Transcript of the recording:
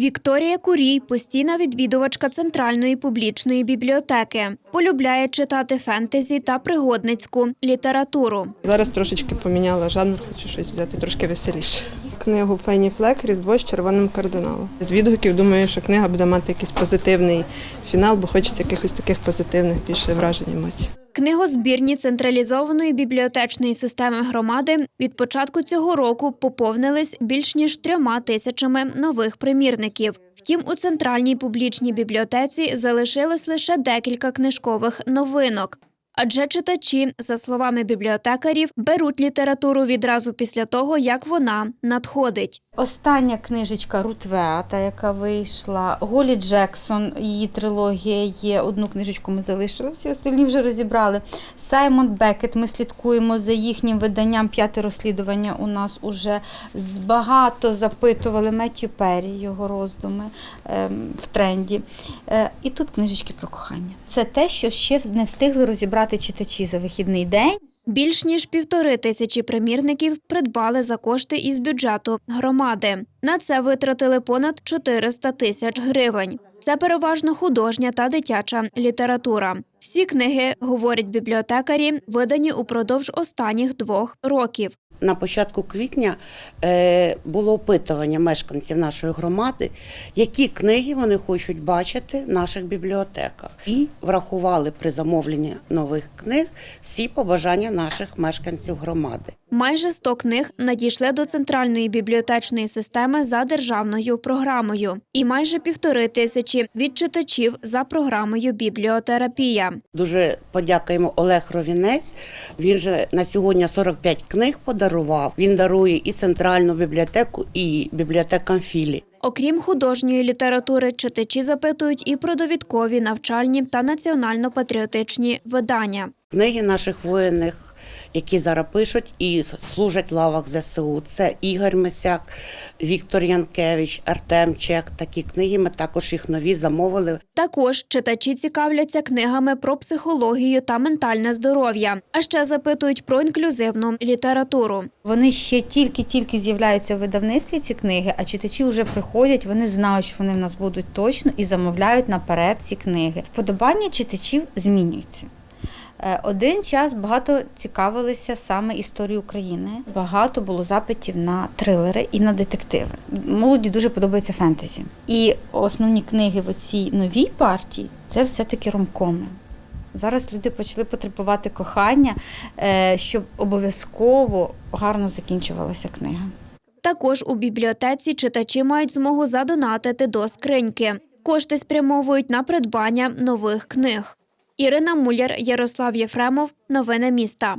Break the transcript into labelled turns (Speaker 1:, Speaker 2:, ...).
Speaker 1: Вікторія Курій постійна відвідувачка центральної публічної бібліотеки. Полюбляє читати фентезі та пригодницьку літературу.
Speaker 2: Зараз трошечки поміняла жанр, хочу щось взяти трошки веселіше. Книгу Фенні Флек Різдво з червоним кардиналом. З відгуків думаю, що книга буде мати якийсь позитивний фінал, бо хочеться якихось таких позитивних більше вражень емоцій.
Speaker 1: Книгозбірні централізованої бібліотечної системи громади від початку цього року поповнились більш ніж трьома тисячами нових примірників. Втім, у центральній публічній бібліотеці залишилось лише декілька книжкових новинок. Адже читачі, за словами бібліотекарів, беруть літературу відразу після того, як вона надходить.
Speaker 3: Остання книжечка Рутвеа, та яка вийшла. Голі Джексон, її трилогія є. Одну книжечку ми залишили, всі остальні вже розібрали. Саймон Бекет. Ми слідкуємо за їхнім виданням. П'яте розслідування у нас уже багато запитували Меттю Перрі, його роздуми ем, в тренді. Е, і тут книжечки про кохання. Це те, що ще не встигли розібрати читачі за вихідний день.
Speaker 1: Більш ніж півтори тисячі примірників придбали за кошти із бюджету громади. На це витратили понад 400 тисяч гривень. Це переважно художня та дитяча література. Всі книги, говорять бібліотекарі, видані упродовж останніх двох років.
Speaker 4: На початку квітня е, було опитування мешканців нашої громади, які книги вони хочуть бачити в наших бібліотеках, і врахували при замовленні нових книг всі побажання наших мешканців громади.
Speaker 1: Майже 100 книг надійшли до центральної бібліотечної системи за державною програмою, і майже півтори тисячі від читачів за програмою бібліотерапія.
Speaker 4: Дуже подякуємо Олег Ровінець. Він же на сьогодні 45 книг подарував. Він дарує і центральну бібліотеку, і бібліотекам філії.
Speaker 1: Окрім художньої літератури, читачі запитують і про довідкові, навчальні та національно-патріотичні видання.
Speaker 4: Книги наших воїнів, які зараз пишуть і служать в лавах ЗСУ. Це Ігор Мисяк, Віктор Янкевич, Артем Чех. Такі книги ми також їх нові замовили.
Speaker 1: Також читачі цікавляться книгами про психологію та ментальне здоров'я, а ще запитують про інклюзивну літературу.
Speaker 3: Вони ще тільки-тільки з'являються в видавництві ці книги, а читачі вже приходять, вони знають, що вони в нас будуть точно і замовляють наперед ці книги. Вподобання читачів змінюються. Е, Один час багато цікавилися саме історією України. Багато було запитів на трилери і на детективи. Молоді дуже подобається фентезі. І основні книги в цій новій партії це все-таки ромкоми. Зараз люди почали потребувати кохання, е, щоб обов'язково гарно закінчувалася книга.
Speaker 1: Також у бібліотеці читачі мають змогу задонатити до скриньки. Кошти спрямовують на придбання нових книг. Ірина Муляр, Ярослав Єфремов. Новини міста.